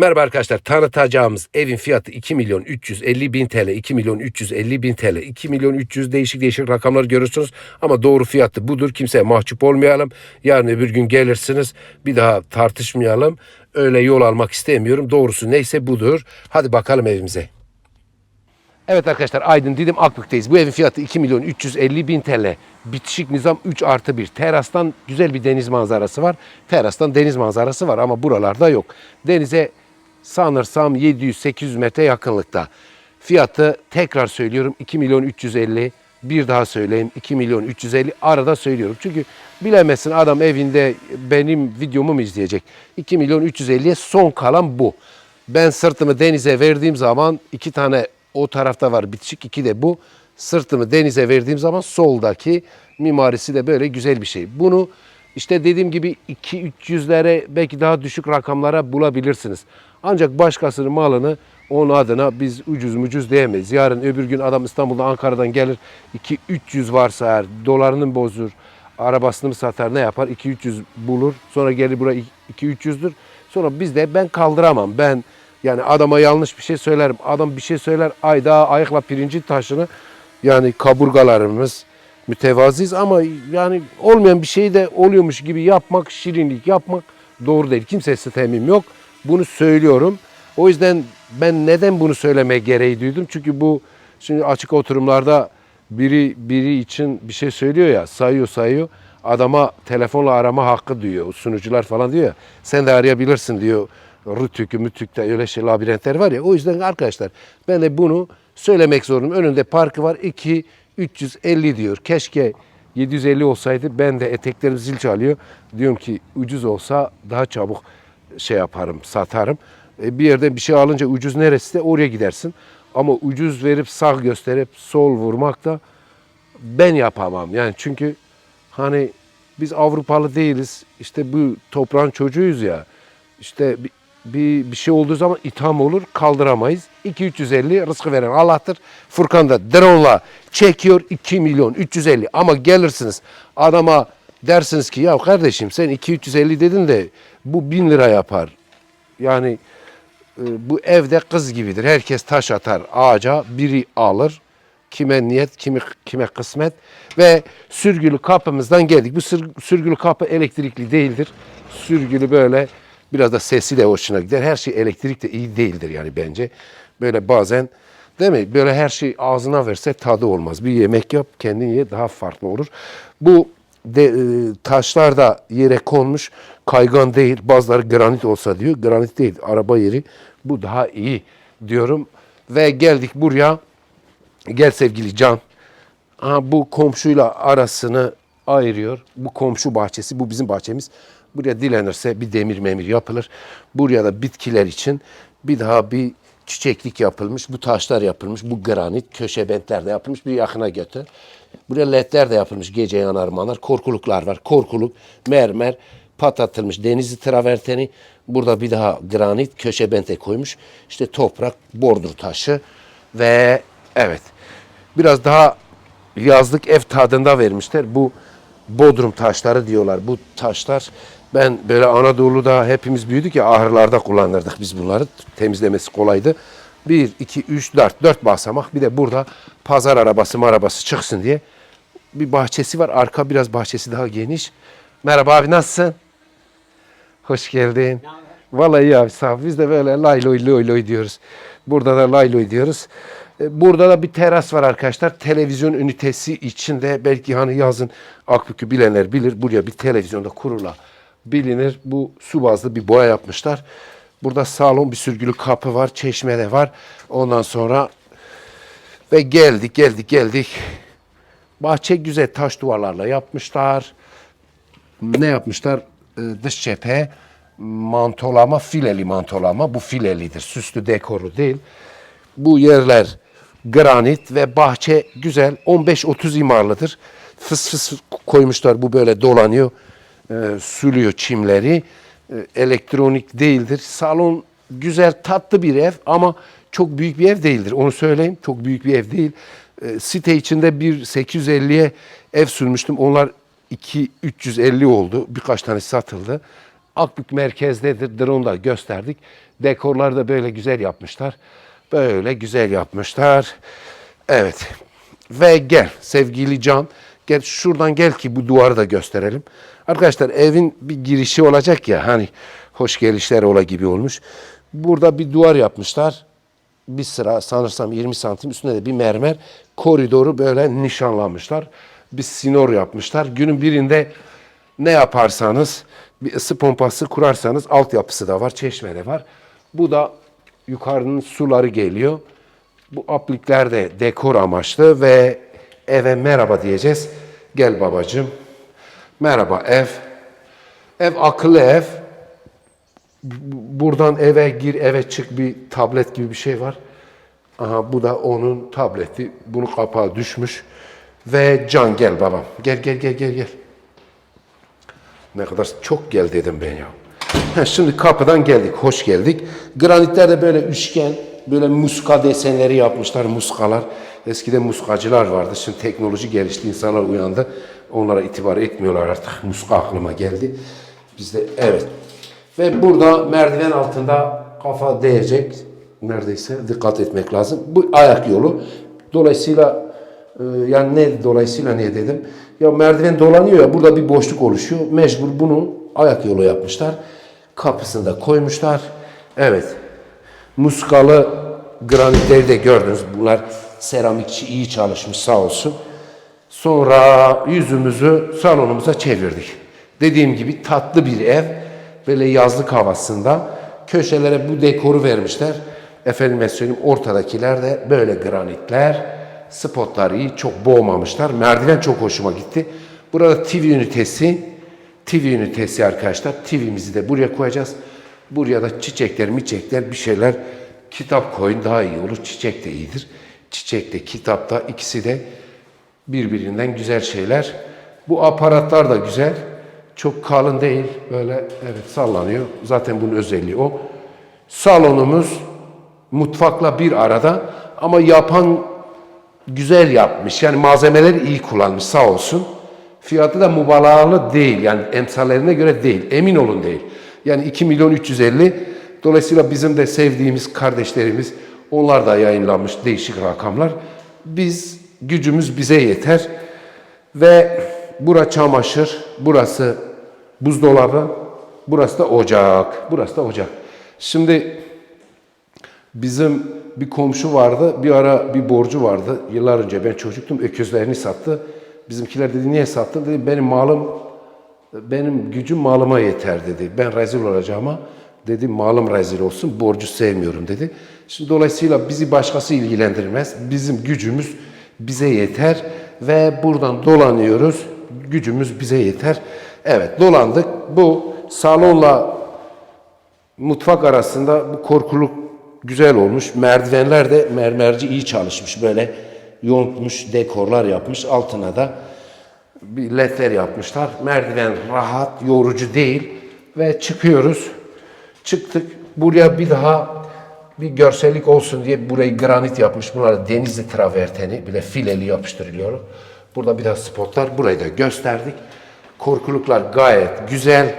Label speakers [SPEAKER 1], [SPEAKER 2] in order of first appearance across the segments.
[SPEAKER 1] Merhaba arkadaşlar tanıtacağımız evin fiyatı 2 milyon 350 bin TL 2 milyon 350 bin TL 2 milyon 300 değişik değişik rakamlar görürsünüz ama doğru fiyatı budur kimseye mahcup olmayalım yarın öbür gün gelirsiniz bir daha tartışmayalım öyle yol almak istemiyorum doğrusu neyse budur hadi bakalım evimize. Evet arkadaşlar Aydın Didim Akbük'teyiz. Bu evin fiyatı 2 milyon 350 bin TL. Bitişik nizam 3 artı 1. Terastan güzel bir deniz manzarası var. Terastan deniz manzarası var ama buralarda yok. Denize sanırsam 700-800 metre yakınlıkta. Fiyatı tekrar söylüyorum 2 milyon 350. Bir daha söyleyeyim 2 milyon 350 arada söylüyorum. Çünkü bilemezsin adam evinde benim videomu mu izleyecek? 2 milyon 350'ye son kalan bu. Ben sırtımı denize verdiğim zaman iki tane o tarafta var bitişik iki de bu. Sırtımı denize verdiğim zaman soldaki mimarisi de böyle güzel bir şey. Bunu işte dediğim gibi 2-300'lere belki daha düşük rakamlara bulabilirsiniz. Ancak başkasının malını onun adına biz ucuz mucuz diyemeyiz. Yarın öbür gün adam İstanbul'dan Ankara'dan gelir 2-300 varsa eğer dolarını bozur arabasını mı satar ne yapar 2-300 bulur sonra gelir buraya 2-300'dür. Sonra biz de ben kaldıramam ben yani adama yanlış bir şey söylerim. Adam bir şey söyler ayda ayakla pirinci taşını yani kaburgalarımız mütevaziz ama yani olmayan bir şeyi de oluyormuş gibi yapmak, şirinlik yapmak doğru değil. Kimseye sitemim yok. Bunu söylüyorum. O yüzden ben neden bunu söylemeye gereği duydum? Çünkü bu şimdi açık oturumlarda biri biri için bir şey söylüyor ya, sayıyor sayıyor. Adama telefonla arama hakkı diyor. Sunucular falan diyor ya. Sen de arayabilirsin diyor. Rütük'ü, Mütük'te öyle şey labirentler var ya. O yüzden arkadaşlar ben de bunu söylemek zorundayım. Önünde parkı var. 2 350 diyor. Keşke 750 olsaydı ben de eteklerim zil çalıyor. Diyorum ki ucuz olsa daha çabuk şey yaparım, satarım. E, bir yerden bir şey alınca ucuz neresi de oraya gidersin. Ama ucuz verip sağ gösterip sol vurmak da ben yapamam. Yani çünkü hani biz Avrupalı değiliz. İşte bu toprağın çocuğuyuz ya. İşte bir, bir, şey olduğu zaman itham olur kaldıramayız. 2-350 rızkı veren Allah'tır. Furkan da drone'la çekiyor 2 milyon 350 ama gelirsiniz adama dersiniz ki ya kardeşim sen 2-350 dedin de bu 1000 lira yapar. Yani e, bu evde kız gibidir. Herkes taş atar ağaca biri alır. Kime niyet, kimi, kime kısmet. Ve sürgülü kapımızdan geldik. Bu sür- sürgülü kapı elektrikli değildir. Sürgülü böyle biraz da sesi de hoşuna gider. Her şey elektrik de iyi değildir yani bence. Böyle bazen değil mi? Böyle her şey ağzına verse tadı olmaz. Bir yemek yap kendin ye daha farklı olur. Bu de, e, taşlar da yere konmuş. Kaygan değil. Bazıları granit olsa diyor. Granit değil. Araba yeri. Bu daha iyi diyorum. Ve geldik buraya. Gel sevgili Can. Ha, bu komşuyla arasını ayırıyor. Bu komşu bahçesi, bu bizim bahçemiz. Buraya dilenirse bir demir memir yapılır. Buraya da bitkiler için bir daha bir çiçeklik yapılmış. Bu taşlar yapılmış. Bu granit, köşe bentler de yapılmış. Bir yakına götür. Buraya ledler de yapılmış. Gece yanar manar. Korkuluklar var. Korkuluk, mermer, patlatılmış. Denizli traverteni. Burada bir daha granit, köşe bente koymuş. İşte toprak, bordur taşı ve evet biraz daha yazlık ev tadında vermişler. Bu Bodrum taşları diyorlar. Bu taşlar ben böyle Anadolu'da hepimiz büyüdük ya ahırlarda kullanırdık biz bunları. Temizlemesi kolaydı. 1, 2, 3, 4, 4 basamak. Bir de burada pazar arabası arabası çıksın diye bir bahçesi var. Arka biraz bahçesi daha geniş. Merhaba abi nasılsın? Hoş geldin. Vallahi iyi abi sağ ol. Biz de böyle lay loy loy diyoruz. Burada da lay loy diyoruz. E, Burada da bir teras var arkadaşlar. Televizyon ünitesi içinde belki hani yazın Akbük'ü bilenler bilir. Buraya bir televizyonda kurula bilinir. Bu su bazlı bir boya yapmışlar. Burada salon bir sürgülü kapı var. Çeşme de var. Ondan sonra ve geldik geldik geldik. Bahçe güzel taş duvarlarla yapmışlar ne yapmışlar? Ee, dış cephe mantolama, fileli mantolama. Bu filelidir. Süslü dekoru değil. Bu yerler granit ve bahçe güzel. 15-30 imarlıdır. Fıs fıs koymuşlar. Bu böyle dolanıyor. E, suluyor çimleri. E, elektronik değildir. Salon güzel, tatlı bir ev ama çok büyük bir ev değildir. Onu söyleyeyim. Çok büyük bir ev değil. E, site içinde bir 850'ye ev sürmüştüm. Onlar 2 350 oldu. Birkaç tane satıldı. Akbük merkezdedir. Drone da gösterdik. Dekorları da böyle güzel yapmışlar. Böyle güzel yapmışlar. Evet. Ve gel sevgili Can. Gel şuradan gel ki bu duvarı da gösterelim. Arkadaşlar evin bir girişi olacak ya hani hoş gelişler ola gibi olmuş. Burada bir duvar yapmışlar. Bir sıra sanırsam 20 santim üstünde de bir mermer koridoru böyle nişanlamışlar. Bir sinor yapmışlar. Günün birinde ne yaparsanız bir ısı pompası kurarsanız altyapısı da var, çeşme de var. Bu da yukarının suları geliyor. Bu aplikler de dekor amaçlı ve eve merhaba diyeceğiz. Gel babacığım. Merhaba ev. Ev akıllı ev. Bu- Buradan eve gir eve çık bir tablet gibi bir şey var. Aha bu da onun tableti. Bunun kapağı düşmüş. Ve can gel babam. Gel gel gel gel gel. Ne kadar çok gel dedim ben ya. Şimdi kapıdan geldik, hoş geldik. Granitler de böyle üçgen, böyle muska desenleri yapmışlar, muskalar. Eskiden muskacılar vardı, şimdi teknoloji gelişti, insanlar uyandı. Onlara itibar etmiyorlar artık, muska aklıma geldi. Bizde evet. Ve burada merdiven altında kafa değecek, neredeyse dikkat etmek lazım. Bu ayak yolu. Dolayısıyla ee, yani ne dolayısıyla ne dedim? Ya merdiven dolanıyor ya burada bir boşluk oluşuyor. Mecbur bunu ayak yolu yapmışlar. Kapısını da koymuşlar. Evet. Muskalı granitleri de gördünüz. Bunlar seramikçi iyi çalışmış sağ olsun. Sonra yüzümüzü salonumuza çevirdik. Dediğim gibi tatlı bir ev. Böyle yazlık havasında. Köşelere bu dekoru vermişler. Efendime söyleyeyim ortadakiler de böyle granitler. Spotlar iyi. Çok boğmamışlar. Merdiven çok hoşuma gitti. Burada TV ünitesi. TV ünitesi arkadaşlar. TV'mizi de buraya koyacağız. Buraya da çiçekler, miçekler bir şeyler kitap koyun daha iyi olur. Çiçek de iyidir. Çiçek de kitap da ikisi de birbirinden güzel şeyler. Bu aparatlar da güzel. Çok kalın değil. Böyle evet sallanıyor. Zaten bunun özelliği o. Salonumuz mutfakla bir arada ama yapan güzel yapmış. Yani malzemeleri iyi kullanmış sağ olsun. Fiyatı da mübalağalı değil. Yani emsallerine göre değil. Emin olun değil. Yani 2 milyon 350. Dolayısıyla bizim de sevdiğimiz kardeşlerimiz onlar da yayınlanmış değişik rakamlar. Biz gücümüz bize yeter. Ve bura çamaşır, burası buzdolabı, burası da ocak. Burası da ocak. Şimdi Bizim bir komşu vardı. Bir ara bir borcu vardı. Yıllar önce ben çocuktum. Öküzlerini sattı. Bizimkiler dedi niye sattın? Dedi benim malım benim gücüm malıma yeter dedi. Ben rezil olacağıma dedi malım rezil olsun. Borcu sevmiyorum dedi. Şimdi dolayısıyla bizi başkası ilgilendirmez. Bizim gücümüz bize yeter ve buradan dolanıyoruz. Gücümüz bize yeter. Evet dolandık. Bu salonla mutfak arasında bu korkuluk güzel olmuş. Merdivenler de mermerci iyi çalışmış. Böyle yontmuş, dekorlar yapmış. Altına da bir ledler yapmışlar. Merdiven rahat, yorucu değil. Ve çıkıyoruz. Çıktık. Buraya bir daha bir görsellik olsun diye burayı granit yapmış. Bunlar denizli traverteni. Bir de fileli yapıştırılıyor. Burada bir daha spotlar. Burayı da gösterdik. Korkuluklar gayet güzel.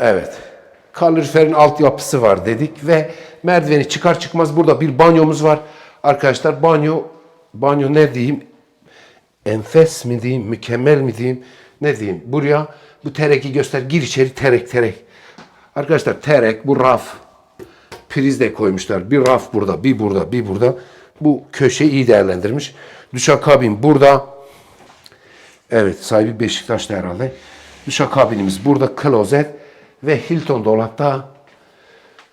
[SPEAKER 1] Evet. Kaloriferin altyapısı var dedik ve merdiveni çıkar çıkmaz burada bir banyomuz var. Arkadaşlar banyo, banyo ne diyeyim? Enfes mi diyeyim, mükemmel mi diyeyim, ne diyeyim? Buraya bu tereki göster, gir içeri terek terek. Arkadaşlar terek, bu raf, priz de koymuşlar. Bir raf burada, bir burada, bir burada. Bu köşeyi iyi değerlendirmiş. Duşakabin burada. Evet sahibi Beşiktaş'ta herhalde. Duşakabinimiz burada klozet ve Hilton dolapta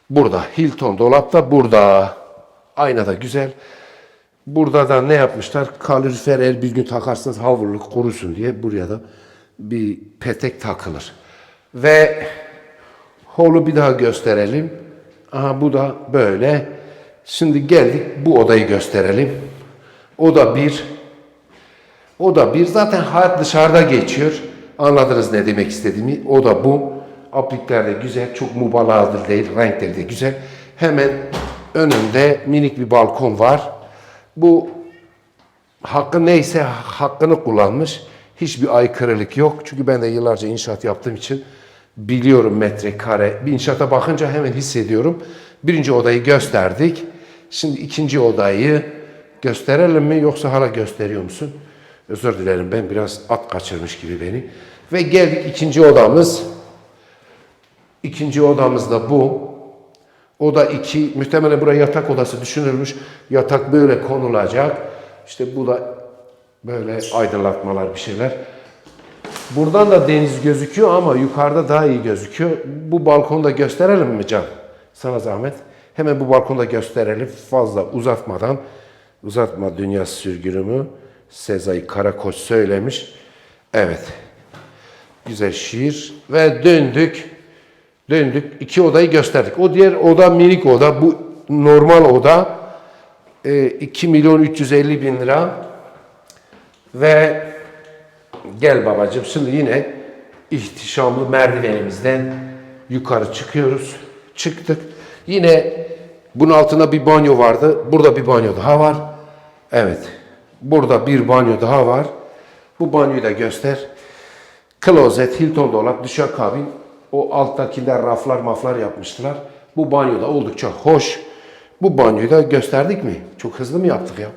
[SPEAKER 1] burada. Hilton dolapta burada. Ayna da güzel. Burada da ne yapmışlar? Kalorifer el bir gün takarsınız havurluk korusun diye buraya da bir petek takılır. Ve holu bir daha gösterelim. Aha bu da böyle. Şimdi geldik bu odayı gösterelim. O da bir. O da bir. Zaten hayat dışarıda geçiyor. Anladınız ne demek istediğimi. O da bu. Aplikler de güzel. Çok mübalağadır değil. Renkleri de güzel. Hemen önünde minik bir balkon var. Bu hakkı neyse hakkını kullanmış. Hiçbir aykırılık yok. Çünkü ben de yıllarca inşaat yaptığım için biliyorum metrekare. Bir inşaata bakınca hemen hissediyorum. Birinci odayı gösterdik. Şimdi ikinci odayı gösterelim mi yoksa hala gösteriyor musun? Özür dilerim ben biraz at kaçırmış gibi beni. Ve geldik ikinci odamız. İkinci odamız da bu. Oda 2. Muhtemelen buraya yatak odası düşünülmüş. Yatak böyle konulacak. İşte bu da böyle aydınlatmalar bir şeyler. Buradan da deniz gözüküyor ama yukarıda daha iyi gözüküyor. Bu balkonu da gösterelim mi Can? Sana zahmet. Hemen bu balkonu da gösterelim. Fazla uzatmadan. Uzatma Dünya Sürgünümü Sezai Karakoç söylemiş. Evet. Güzel şiir. Ve döndük. Döndük. iki odayı gösterdik. O diğer oda minik oda. Bu normal oda. E, 2 milyon 350 bin lira. Ve gel babacığım şimdi yine ihtişamlı merdivenimizden yukarı çıkıyoruz. Çıktık. Yine bunun altında bir banyo vardı. Burada bir banyo daha var. Evet. Burada bir banyo daha var. Bu banyoyu da göster. Klozet, Hilton dolap, duşakabin. O alttakiler raflar maflar yapmıştılar. Bu banyo da oldukça hoş. Bu banyoyu da gösterdik mi? Çok hızlı mı yaptık ya?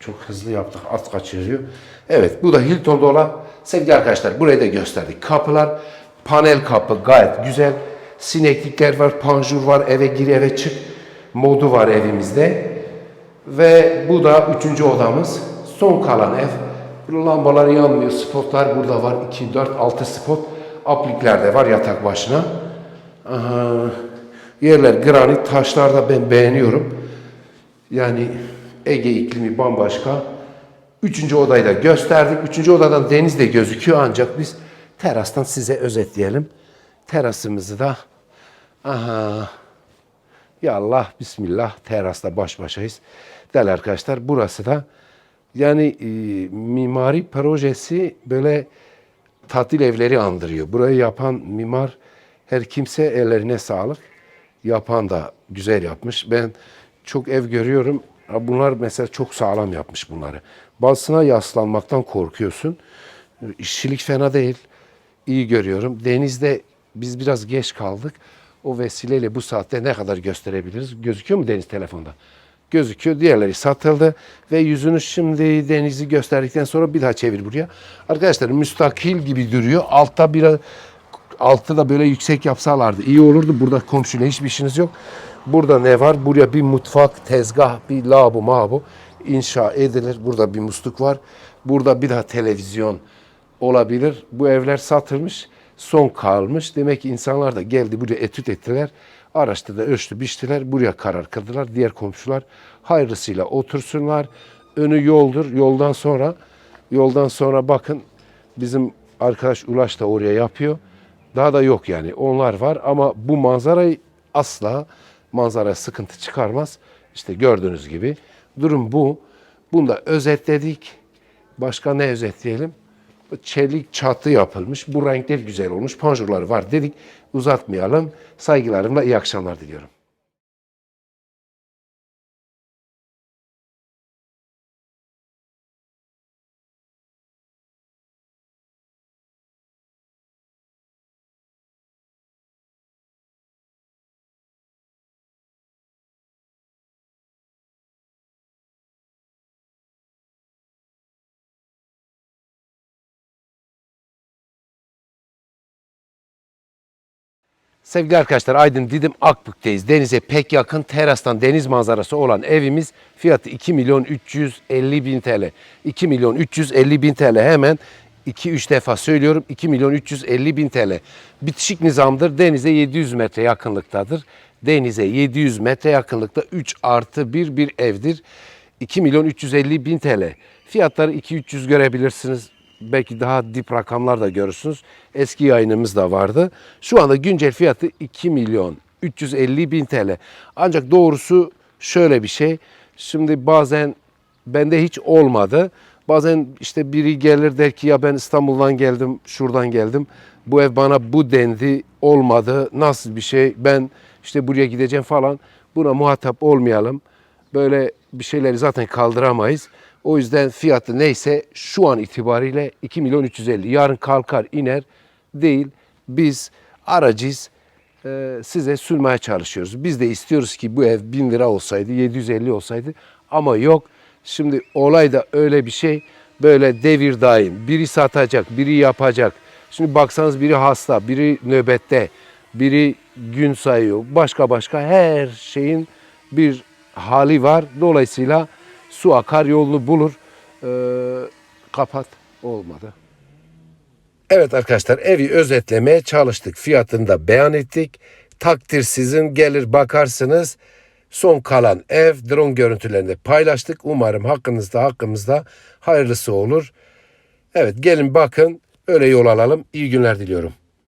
[SPEAKER 1] Çok hızlı yaptık. At kaçırıyor. Evet bu da Hilton dolap. Sevgili arkadaşlar burayı da gösterdik. Kapılar panel kapı gayet güzel. Sineklikler var, panjur var, eve gir eve çık modu var evimizde. Ve bu da üçüncü odamız. Son kalan ev. Lambalar yanmıyor. Spotlar burada var. 2, 4, 6 spot. Aplikler de var yatak başına. Aha. Yerler granit. Taşlar da ben beğeniyorum. Yani Ege iklimi bambaşka. Üçüncü odayı da gösterdik. Üçüncü odadan deniz de gözüküyor ancak biz terastan size özetleyelim. Terasımızı da aha ya Allah bismillah terasta baş başayız. Değerli arkadaşlar burası da yani e, mimari projesi böyle tatil evleri andırıyor. Burayı yapan mimar her kimse ellerine sağlık. Yapan da güzel yapmış. Ben çok ev görüyorum. Bunlar mesela çok sağlam yapmış bunları. Bazısına yaslanmaktan korkuyorsun. İşçilik fena değil. İyi görüyorum. Denizde biz biraz geç kaldık. O vesileyle bu saatte ne kadar gösterebiliriz? Gözüküyor mu deniz telefonda? Gözüküyor. Diğerleri satıldı ve yüzünü şimdi denizi gösterdikten sonra bir daha çevir buraya. Arkadaşlar müstakil gibi duruyor. Altta biraz altı da böyle yüksek yapsalardı iyi olurdu. Burada komşuyla hiçbir işiniz yok. Burada ne var? Buraya bir mutfak, tezgah, bir lavabo, mağabo inşa edilir. Burada bir musluk var. Burada bir daha televizyon olabilir. Bu evler satılmış, son kalmış. Demek ki insanlar da geldi buraya etüt ettiler. Araçta da ölçtü, biçtiler. Buraya karar kıldılar. Diğer komşular hayırlısıyla otursunlar. Önü yoldur. Yoldan sonra yoldan sonra bakın bizim arkadaş Ulaş da oraya yapıyor. Daha da yok yani. Onlar var ama bu manzarayı asla manzaraya sıkıntı çıkarmaz. İşte gördüğünüz gibi durum bu. Bunu da özetledik. Başka ne özetleyelim? Çelik çatı yapılmış. Bu renkler güzel olmuş. Panjurları var dedik. Uzatmayalım. Saygılarımla iyi akşamlar diliyorum. Sevgili arkadaşlar Aydın Didim Akbük'teyiz. Denize pek yakın terastan deniz manzarası olan evimiz fiyatı 2 milyon 350 bin TL. 2 milyon 350 bin TL hemen 2-3 defa söylüyorum 2 milyon 350 bin TL. Bitişik nizamdır. Denize 700 metre yakınlıktadır. Denize 700 metre yakınlıkta 3 artı 1 bir evdir. 2 milyon 350 bin TL. Fiyatları 2-300 görebilirsiniz belki daha dip rakamlar da görürsünüz. Eski yayınımız da vardı. Şu anda güncel fiyatı 2 milyon 350 bin TL. Ancak doğrusu şöyle bir şey. Şimdi bazen bende hiç olmadı. Bazen işte biri gelir der ki ya ben İstanbul'dan geldim, şuradan geldim. Bu ev bana bu dendi, olmadı. Nasıl bir şey? Ben işte buraya gideceğim falan. Buna muhatap olmayalım. Böyle bir şeyleri zaten kaldıramayız. O yüzden fiyatı neyse şu an itibariyle 2 milyon 350. Yarın kalkar iner değil. Biz aracıyız. Ee, size sunmaya çalışıyoruz. Biz de istiyoruz ki bu ev 1000 lira olsaydı, 750 olsaydı ama yok. Şimdi olay da öyle bir şey. Böyle devir daim. Biri satacak, biri yapacak. Şimdi baksanız biri hasta, biri nöbette, biri gün sayıyor. Başka başka her şeyin bir hali var. Dolayısıyla su akar yolunu bulur. Ee, kapat. Olmadı. Evet arkadaşlar evi özetlemeye çalıştık. Fiyatını da beyan ettik. Takdir sizin gelir bakarsınız. Son kalan ev drone görüntülerini paylaştık. Umarım hakkınızda hakkımızda hayırlısı olur. Evet gelin bakın öyle yol alalım. İyi günler diliyorum.